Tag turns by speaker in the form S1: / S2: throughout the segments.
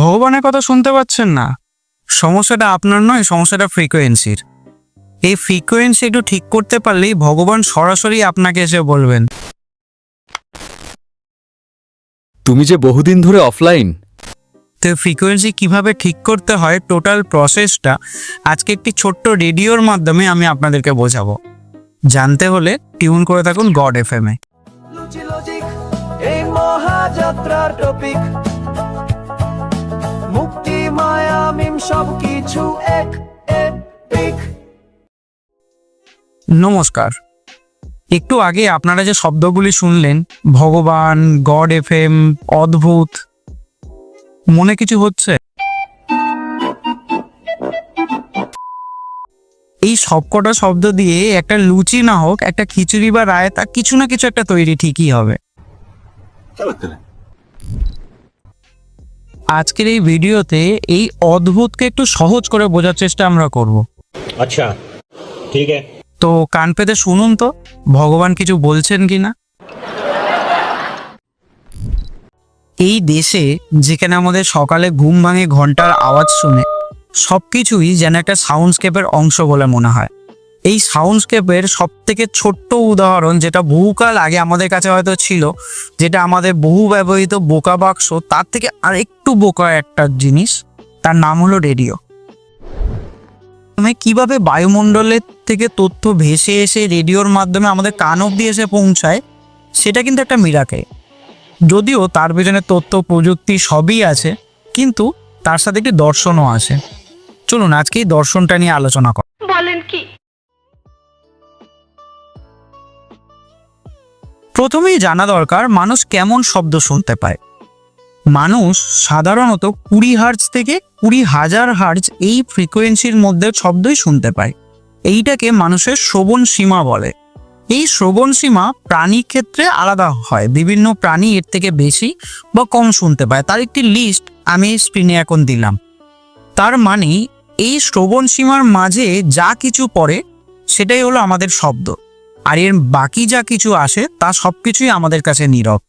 S1: ভগবানের কথা শুনতে পাচ্ছেন না। সমস্যাটা আপনার নয় সমস্যাটা ফ্রিকোয়েন্সির এই ফ্রিকোয়েন্সি একটু ঠিক করতে পারলেই ভগবান সরাসরি আপনাকে এসে বলবেন।
S2: তুমি যে বহুদিন ধরে অফলাইন
S1: তো ফ্রিকোয়েন্সি কীভাবে ঠিক করতে হয় টোটাল প্রসেসটা আজকে একটি ছোট্ট রেডিওর মাধ্যমে আমি আপনাদেরকে বোঝাবো। জানতে হলে টিউন করে থাকুন গড এফ এম এ
S3: এই টপিক সব কিছু এক এপিক
S1: নমস্কার। একটু আগে আপনারা যে শব্দগুলি শুনলেন ভগবান গড এফ এম অদ্ভুত মনে কিছু হচ্ছে? এই সবকটা শব্দ দিয়ে একটা লুচি না হোক একটা খিচুড়ি বা রায়তা কিছু না কিছু একটা তৈরি ঠিকই হবে। আজকের এই ভিডিওতে এই অদ্ভুতকে একটু সহজ করে বোঝার চেষ্টা আমরা করব।
S4: আচ্ছা ঠিক আছে।
S1: তো কান পেতে শুনুন তো ভগবান কিছু বলছেন কি না এই দেশে যেখানে আমাদের সকালে ঘুম ভাঙে ঘণ্টার আওয়াজ শুনে সবকিছুই যেন একটা সাউন্ডস্কেপের অংশ বলে মনে হয়। এই সাউন্ডস্কেপের সব থেকে ছোট্ট উদাহরণ যেটা বহুকাল আগে আমাদের কাছে হয়তো ছিল, যেটা আমাদের বহু ব্যবহৃত বোকা বাক্স, তার থেকে আর একটু বোকা একটা জিনিস, তার নাম হলো রেডিও প্রথমে কীভাবে বায়ুমণ্ডলের থেকে তথ্য ভেসে এসে রেডিওর মাধ্যমে আমাদের কান অব্দি এসে পৌঁছায়, সেটা কিন্তু একটা মিরাকে যদিও তার পেছনে তথ্য, প্রযুক্তি সবই আছে, কিন্তু তার সাথে একটি দর্শনও আছে। চলুন আজকে এই দর্শনটা নিয়ে আলোচনা কর প্রথমেই জানা দরকার মানুষ কেমন শব্দ শুনতে পায়। মানুষ সাধারণত কুড়ি হার্জ থেকে কুড়ি হাজার হার্জ এই ফ্রিকোয়েন্সির মধ্যে শব্দই শুনতে পায়। এইটাকে মানুষের শ্রবণ সীমা বলে। এই শ্রবণ সীমা প্রাণীর ক্ষেত্রে আলাদা হয়। বিভিন্ন প্রাণী এর থেকে বেশি বা কম শুনতে পায়। তার একটি লিস্ট আমি স্ক্রিনে এখন দিলাম। তার মানে এই শ্রবণ সীমার মাঝে যা কিছু পড়ে, সেটাই হলো আমাদের শব্দ। আর এর বাকি যা কিছু আসে, তা সব কিছুই আমাদের কাছে নীরব।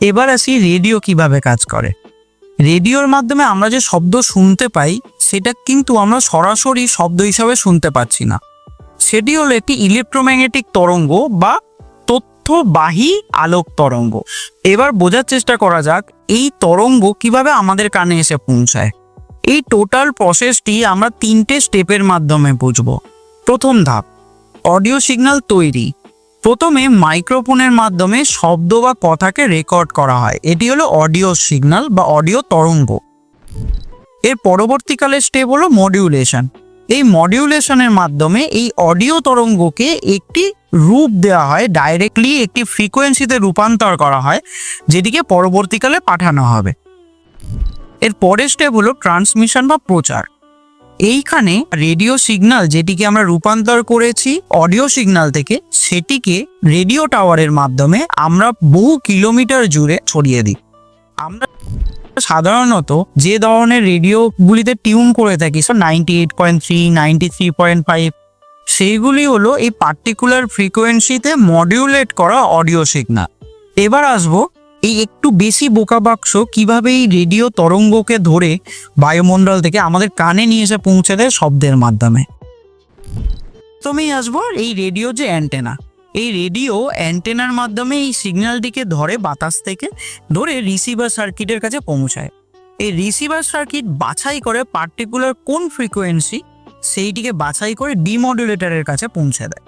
S1: এবার আসি রেডিও কীভাবে কাজ করে। রেডিওর মাধ্যমে আমরা যে শব্দ শুনতে পাই, সেটা কিন্তু আমরা সরাসরি শব্দ হিসাবে শুনতে পাচ্ছি না। সেটি হলো একটি ইলেকট্রোম্যাগনেটিক তরঙ্গ বা তথ্যবাহী আলোক তরঙ্গ। এবার বোঝার চেষ্টা করা যাক, এই তরঙ্গ কীভাবে আমাদের কানে এসে পৌঁছায়। এই টোটাল প্রসেসটি আমরা তিনটে স্টেপের মাধ্যমে বুঝব। প্রথম ধাপ অডিও সিগন্যাল তৈরি। প্রথমে মাইক্রোফোনের মাধ্যমে শব্দ বা কথাকে রেকর্ড করা হয়। এটি হলো অডিও সিগন্যাল বা অডিও তরঙ্গ। এর পরবর্তীকালে স্টেপ হলো মডিউলেশন এই মডিউলেশনের মাধ্যমে এই অডিও তরঙ্গকে একটি রূপ দেওয়া হয় ডাইরেক্টলি একটি ফ্রিকোয়েন্সিতে রূপান্তর করা হয়, যেটিকে পরবর্তীকালে পাঠানো হবে। এর পরের স্টেপ হলো ট্রান্সমিশন বা প্রচার। এইখানে রেডিও সিগনাল যেটিকে আমরা রূপান্তর করেছি অডিও সিগনাল থেকে, সেটিকে রেডিও টাওয়ারের মাধ্যমে আমরা বহু কিলোমিটার জুড়ে ছড়িয়ে দিই। আমরা সাধারণত যে ধরনের রেডিওগুলিতে টিউন করে থাকি so ninety eight point three ninety three point five সেইগুলি হলো এই পার্টিকুলার ফ্রিকোয়েন্সিতে মডিউলেট করা অডিও সিগনাল এবার আসব এই একটু বেশি বোকা বাক্স কীভাবে এই রেডিও তরঙ্গকে ধরে বায়ুমণ্ডল থেকে আমাদের কানে নিয়ে এসে পৌঁছে দেয় শব্দের মাধ্যমে। প্রথমেই আসব এই রেডিও যে অ্যান্টেনা। এই রেডিও অ্যান্টেনার মাধ্যমে এই সিগন্যালটিকে ধরে বাতাস থেকে ধরে রিসিভার সার্কিটের কাছে পৌঁছায়। এই রিসিভার সার্কিট বাছাই করে পার্টিকুলার কোন ফ্রিকোয়েন্সি সেইটিকে বাছাই করে ডিমডুলেটরের কাছে পৌঁছে দেয়।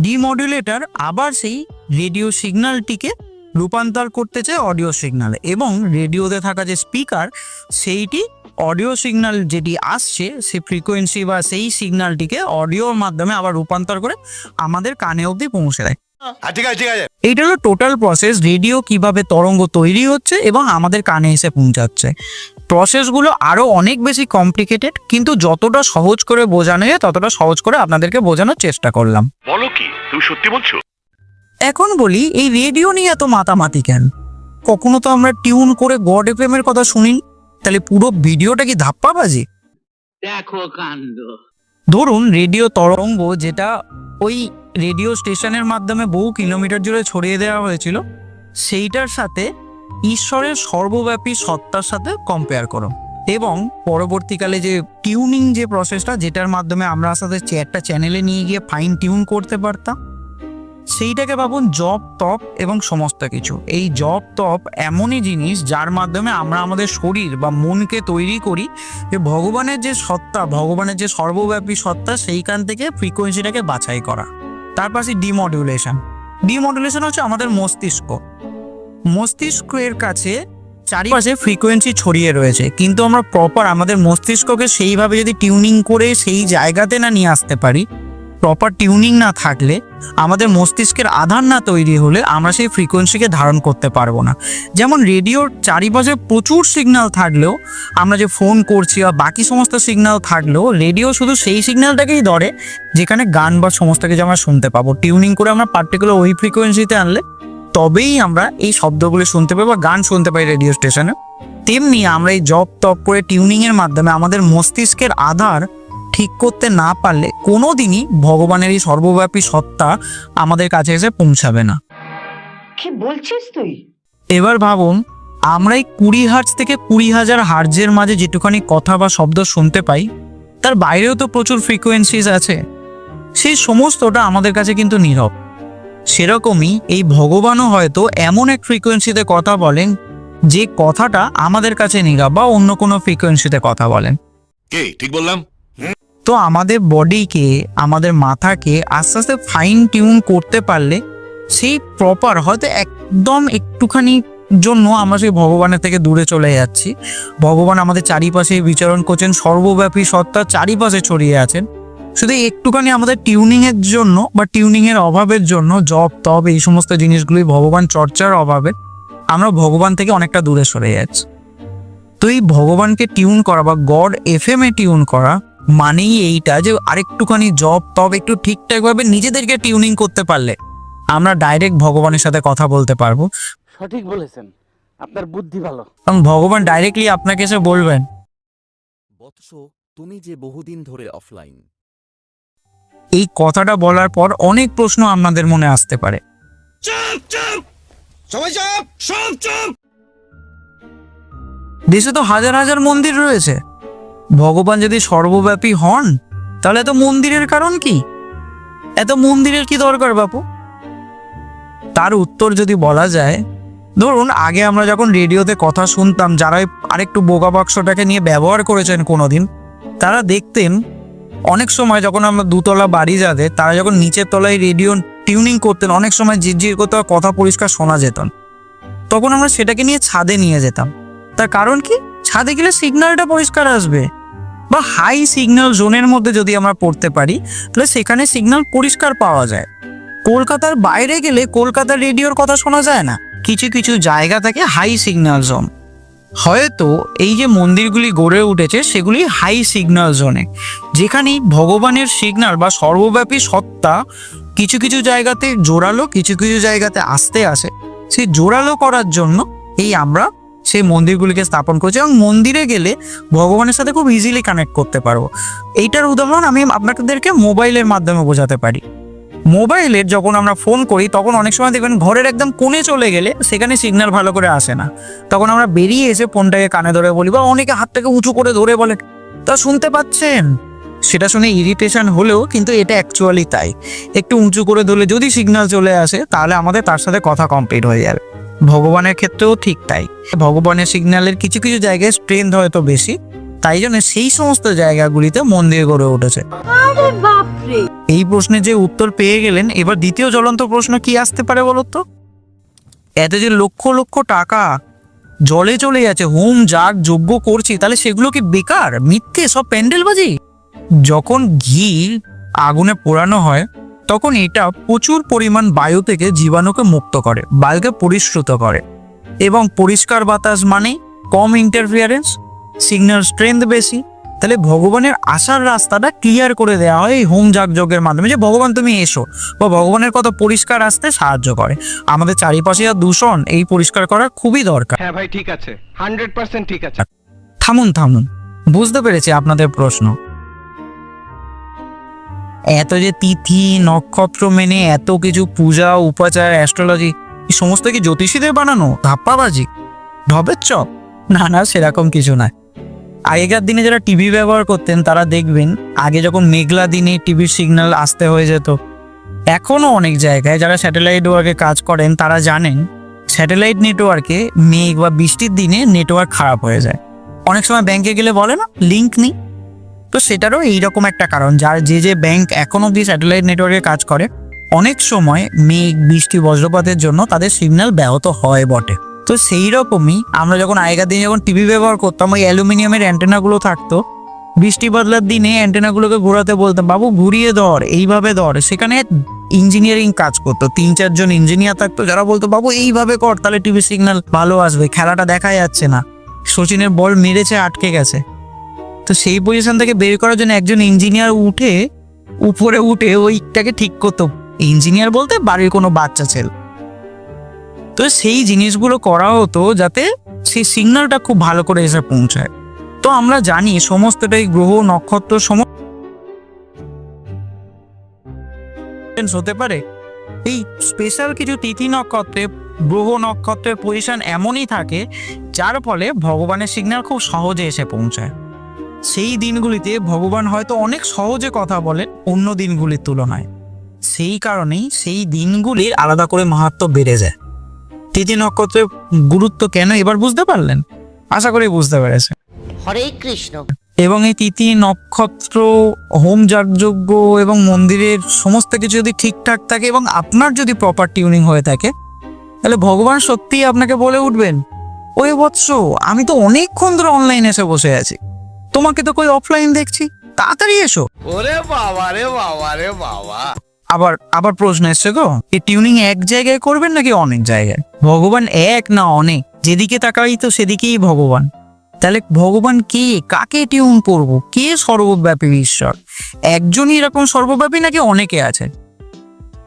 S1: ডিমডুলেটর আবার সেই রেডিও সিগন্যালটিকে রূপান্তর করতে চায় অডিও সিগনালে এবং রেডিওতে থাকা যে স্পিকার সেইটি অডিও সিগন্যাল যেটি আসছে সেই ফ্রিকোয়েন্সি বা সেই সিগন্যালটিকে অডিওর মাধ্যমে আবার রূপান্তর করে আমাদের কানে অবধি পৌঁছে দেয়। এইটা হলো টোটাল প্রসেস রেডিও কীভাবে তরঙ্গ তৈরি হচ্ছে এবং আমাদের কানে এসে পৌঁছাচ্ছে। প্রসেসগুলো আরও অনেক বেশি কমপ্লিকেটেড কিন্তু যতটা সহজ করে বোঝানো যায় ততটা সহজ করে আপনাদেরকে বোঝানোর চেষ্টা করলাম।
S5: বলো কি তুমি সত্যি বলছো?
S1: এখন বলি এই রেডিও নিয়ে এত মাতামাতি কেন? কখনো তো আমরা টিউন করে গড এফএম এর কথা শুনি তাহলে পুরো ভিডিওটা কি ধাপ্পাবাজি
S6: দেখো কাণ্ড।
S1: ধরুন রেডিও তরঙ্গ যেটা ওই রেডিও স্টেশনের মাধ্যমে বহু কিলোমিটার জুড়ে ছড়িয়ে দেওয়া হয়েছিল সেইটার সাথে ঈশ্বরের সর্বব্যাপী সত্তার সাথে কম্পেয়ার করো। এবং পরবর্তীকালে যে টিউনিং যে প্রসেসটা যেটার মাধ্যমে আমরা আস্তে একটা চ্যানেলে নিয়ে গিয়ে ফাইন টিউন করতে পারতাম সেইটাকে ভাবুন জব তপ এবং সমস্ত কিছু। এই জব তপ এমনই জিনিস যার মাধ্যমে আমরা আমাদের শরীর বা মনকে তৈরি করি যে ভগবানের যে সত্তা, ভগবানের যে সর্বব্যাপী সত্তা সেইখান থেকে ফ্রিকোয়েন্সিটাকে বাছাই করা। তার পাশে ডিমডুলেশন ডিমডুলেশন হচ্ছে আমাদের মস্তিষ্ক। মস্তিষ্কের কাছে চারিপাশে ফ্রিকোয়েন্সি ছড়িয়ে রয়েছে। কিন্তু আমরা প্রপার আমাদের মস্তিষ্ককে সেইভাবে যদি টিউনিং করে সেই জায়গাতে না নিয়ে আসতে পারি প্রপার টিউনিং না থাকলে আমাদের মস্তিষ্কের আধার না তৈরি হলে আমরা সেই ফ্রিকোয়েন্সিকে ধারণ করতে পারব না। যেমন রেডিওর চারিপাশে প্রচুর সিগন্যাল থাকলেও আমরা যে ফোন করছি বা বাকি সমস্ত সিগন্যাল থাকলেও রেডিও শুধু সেই সিগন্যালটাকেই ধরে যেখানে গান বা সমস্ত কিছু আমরা শুনতে পাবো। টিউনিং করে আমরা পার্টিকুলার ওই ফ্রিকোয়েন্সিতে আনলে তবেই আমরা এই শব্দগুলো শুনতে পাই বা গান শুনতে পাই রেডিও স্টেশনে তেমনি আমরা এই জব তপ করে টিউনিংয়ের মাধ্যমে আমাদের মস্তিষ্কের আধার ঠিক করতে না পারলে কোনো দিনই ভগবানের এই সর্বব্যাপী সত্তা আমাদের কাছে এসে পৌঁছাবে না।
S7: কি বলছিস তুই?
S1: এবার ভাবুন আমরা এই কুড়ি হার্জ থেকে কুড়ি হাজার হার্জের মাঝে যেটুখানি কথা বা শব্দ শুনতে পাই তার বাইরেও তো প্রচুর ফ্রিকোয়েন্সিজ আছে। সেই সমস্তটা আমাদের কাছে কিন্তু নীরব। সেরকমই এই ভগবানও হয়তো এমন এক ফ্রিকোয়েন্সিতে কথা বলেন যে কথাটা আমাদের কাছে নীরব বা অন্য কোনো ফ্রিকোয়েন্সিতে কথা বলেন।
S5: কে? ঠিক বললাম?
S1: তো আমাদের বডিকে, আমাদের মাথাকে আস্তে আস্তে ফাইন টিউন করতে পারলে সেই প্রপার হয়তো একদম একটুখানি জন্য আমরা সেই ভগবানের থেকে দূরে চলে যাচ্ছি। ভগবান আমাদের চারিপাশে বিচরণ করছেন, সর্বব্যাপী সত্তা চারিপাশে ছড়িয়ে আছেন। শুধু একটুখানি আমাদের টিউনিং এর জন্য বা টিউনিং এর অভাবের জন্য জব তব এই সমস্ত জিনিসগুলি ভগবান চর্চার অভাবে আমরা ভগবান থেকে অনেকটা দূরে সরে যাচ্ছি। তো এই ভগবানকে টিউন করা বা গড এফ এম এ টিউন করা মানেই এইটা যে আরেকটুখানি জব তব একটু ঠিকঠাকভাবে নিজেদেরকে টিউনিং করতে পারলে আমরা ডাইরেক্ট ভগবানের সাথে কথা বলতে পারব।
S6: সঠিক বলেছেন। আপনার বুদ্ধি ভালো।
S1: এবং ভগবান ডাইরেক্টলি আপনাকে এসে বলবেন।
S8: বৎস তুমি যে বহুদিন ধরে অফলাইন
S1: এই কথাটা বলার পর অনেক প্রশ্ন আপনাদের মনে আসতে পারে। দেশে তো হাজার হাজার মন্দির রয়েছে। ভগবান যদি সর্বব্যাপী হন, তাহলে এত মন্দিরের কারণ কি? এত মন্দিরের কি দরকার বাপু? তার উত্তর যদি বলা যায়, ধরুন আগে আমরা যখন রেডিওতে কথা শুনতাম, যারা আরেকটু বোকা বাক্সটাকে নিয়ে ব্যবহার করেছেন কোনোদিন, তারা দেখতেন অনেক সময় যখন আমরা দুতলা বাড়ি যাদের, তারা যখন নিচের তলায় রেডিও টিউনিং করতেন, অনেক সময় ঝিরঝির করতে কথা পরিষ্কার শোনা যেত তখন আমরা সেটাকে নিয়ে ছাদে নিয়ে যেতাম। তার কারণ কি? ছাদে গেলে সিগন্যালটা পরিষ্কার আসবে। বা হাই সিগন্যাল জোনের মধ্যে যদি আমরা পড়তে পারি, তাহলে সেখানে সিগন্যাল পরিষ্কার পাওয়া যায়। কলকাতার বাইরে গেলে কলকাতার রেডিওর কথা শোনা যায় না। কিছু কিছু জায়গা থাকে হাই সিগন্যাল জোন হয়তো এই যে মন্দিরগুলি গড়ে উঠেছে, সেগুলি হাই সিগন্যাল জোনে যেখানে ভগবানের সিগন্যাল বা সর্বব্যাপী সত্তা কিছু কিছু জায়গাতে জোরালো, কিছু কিছু জায়গাতে আসতে আসে। সেই জোরালো করার জন্য এই আমরা সেই মন্দিরগুলিকে স্থাপন করেছে এবং মন্দিরে গেলে ভগবানের সাথে খুব ইজিলি কানেক্ট করতে পারব এইটার উদাহরণ আমি আপনাদেরকে মোবাইলের মাধ্যমে বোঝাতে পারি। মোবাইলের যখন আমরা ফোন করি, তখন অনেক সময় দেখবেন ঘরের একদম কোণে চলে গেলে সেখানে সিগন্যাল ভালো করে আসে না। তখন আমরা বেরিয়ে এসে ফোনটাকে কানে ধরে বলি বা অনেকে হাতটাকে উঁচু করে ধরে বলে, তা শুনতে পাচ্ছেন? সেটা শুনে ইরিটেশন হলেও কিন্তু এটা অ্যাকচুয়ালি তাই। একটু উঁচু করে ধরলে যদি সিগন্যাল চলে আসে, তাহলে আমাদের তার সাথে কথা কমপ্লিট হয়ে যাবে। ভগবানের ক্ষেত্রেও ঠিক তাই। ভগবানের সিগন্যালের কিছু কিছু জায়গায় স্ট্রেংথ হয়তো বেশি তাই জন্য সেই সমস্ত জায়গাগুলিতে মন্দির গড়ে উঠেছে। এই প্রশ্নের যে উত্তর পেয়ে গেলেন এবার দ্বিতীয় জ্বলন্ত প্রশ্ন কি আসতে পারে বলতো এত যে লক্ষ লক্ষ টাকা জলে চলে যাচ্ছে হোম যাগ যজ্ঞ করছি তাহলে সেগুলো কি বেকার মিথ্যে সব প্যান্ডেলবাজি? যখন ঘি আগুনে পোড়ানো হয় তখন এটা প্রচুর পরিমাণ বায়ু থেকে জীবাণুকে মুক্ত করে বায়ুকে পরিশ্রুত করে। এবং পরিষ্কার বাতাস মানে কম ইন্টারফিয়ারেন্স সিগন্যাল স্ট্রেংথ বেশি। তাহলে ভগবানের আসার রাস্তাটা ক্লিয়ার করে দেওয়া হয় এই হোম যাগযজ্ঞের মাধ্যমে যে ভগবান তুমি এসো। বা ভগবানের কত পরিষ্কার আসতে সাহায্য করে। আমাদের চারিপাশে আর দূষণ এই পরিষ্কার করা খুবই দরকার।
S9: হ্যাঁ ভাই ঠিক আছে। হান্ড্রেড পার্সেন্ট ঠিক আছে।
S1: থামুন থামুন। বুঝতে পেরেছি আপনাদের প্রশ্ন। এত যে তিথি, নক্ষত্র মেনে এত কিছু পূজা, উপাচার অ্যাস্ট্রোলজি এই সমস্ত কি জ্যোতিষীদের বানানো? ধাপ্পাবাজি? ঢপের চপ? না না, সেরকম কিছু নয়। আগেকার দিনে যারা টিভি ব্যবহার করতেন, তারা দেখবেন, আগে যখন মেঘলা দিনে টিভির সিগন্যাল আসতে হয়ে যেত এখনও অনেক জায়গায় যারা স্যাটেলাইট ওয়ার্কে কাজ করেন, তারা জানেন স্যাটেলাইট নেটওয়ার্কে মেঘ বা বৃষ্টির দিনে নেটওয়ার্ক খারাপ হয়ে যায়। অনেক সময় ব্যাংকে গেলে বলে না লিঙ্ক নেই। তো সেটারও এইরকম একটা কারণ, যার যে যে ব্যাংক এখন অব্দি স্যাটেলাইট নেটওয়ার্কে কাজ করে, অনেক সময় মেঘ, বৃষ্টি, বজ্রপাতের জন্য তাদের সিগন্যাল ব্যাহত হয় বটে। তো সেই রকমই আমরা যখন আগেকার দিনে যখন টিভি ব্যবহার করতাম, ওই অ্যালুমিনিয়ামের অ্যান্টেনাগুলো থাকতো, বৃষ্টি বদলার দিনে অ্যান্টেনাগুলোকে ঘোরাতে বলতাম, বাবু, ঘুরিয়ে ধর, এইভাবে ধর। সেখানে ইঞ্জিনিয়ারিং কাজ করতো, তিন চারজন ইঞ্জিনিয়ার থাকতো, যারা বলতো, বাবু, এইভাবে কর, তাহলে টিভি সিগন্যাল ভালো আসবে, খেলাটা দেখা যাচ্ছে না। সচিনের বল মেরেছে, আটকে গেছে। তো সেই পজিশন থেকে বের করার জন্য একজন ইঞ্জিনিয়ার উঠে, উপরে উঠে ওইটাকে ঠিক করতো। ইঞ্জিনিয়ার বলতে বাড়ির কোনো বাচ্চা ছেলে। তো সেই জিনিসগুলো করা হতো যাতে সেই সিগন্যালটা খুব ভালো করে এসে পৌঁছায়। তো আমরা জানি সমস্তটাই গ্রহ, নক্ষত্র হতে পারে। এই স্পেশাল কিছু তিথি নক্ষত্রে, গ্রহ নক্ষত্রের পজিশন এমনই থাকে, যার ফলে ভগবানের সিগন্যাল খুব সহজে এসে পৌঁছায়। সেই দিনগুলিতে ভগবান হয়তো অনেক সহজে কথা বলেন অন্য দিনগুলির তুলনায়। সেই কারণেই সেই দিনগুলির আলাদা করে মাহাত্ম বেড়ে যায়। তিথি নক্ষত্রের গুরুত্ব কেন এবার বুঝতে পারলেন? আশা করি বুঝতে পেরেছে
S7: হরে কৃষ্ণ।
S1: এবং এই তিথি নক্ষত্র হোম যাগযজ্ঞ এবং মন্দিরের সমস্ত কিছু যদি ঠিকঠাক থাকে এবং আপনার যদি প্রপার টিউনিং হয়ে থাকে তাহলে ভগবান সত্যিই আপনাকে বলে উঠবেন ওই বৎস আমি তো অনেকক্ষণ ধরে অনলাইনে এসে বসে আছি। তোমাকে তো কই অফলাইন দেখছি। তাড়াতাড়ি এসো।
S9: ওরে বাবা রে বাবা রে বাবা।
S1: আবার আবার প্রশ্ন এসছে গো এই টিউনিং এক জায়গায় করবেন নাকি অনেক জায়গায়? ভগবান এক না অনেক যেদিকে তাকাই তো সেদিকেই ভগবান। তাহলে ভগবান কে কাকে টিউন করব? কে সর্বব্যাপী ঈশ্বর? একজনই এরকম সর্বব্যাপী নাকি অনেকে আছে?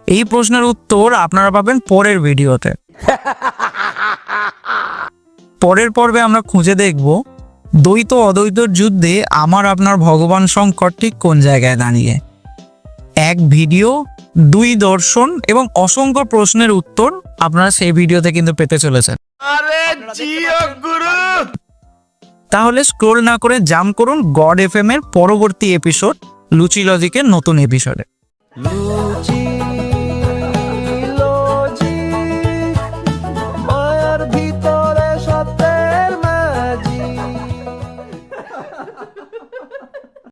S1: এই প্রশ্নের উত্তর আপনারা পাবেন পরের ভিডিওতে। পরের পর্বে আমরা খুঁজে দেখব দ্বৈত অদ্বৈতর যুদ্ধে আমার আপনার ভগবান শঙ্কর ঠিক কোন জায়গায় দাঁড়িয়ে? এক ভিডিও দুই দর্শন এবং অসংখ্য প্রশ্নের উত্তর আপনারা সেই ভিডিওতে কিন্তু পেতে চলেছেন।
S9: আরে জিও গুরু!
S1: তাহলে স্ক্রোল না করে জাম করুন গড এফ এর পরবর্তী এপিসোড লুচি লজিকের নতুন এপিসোডে
S3: লুচি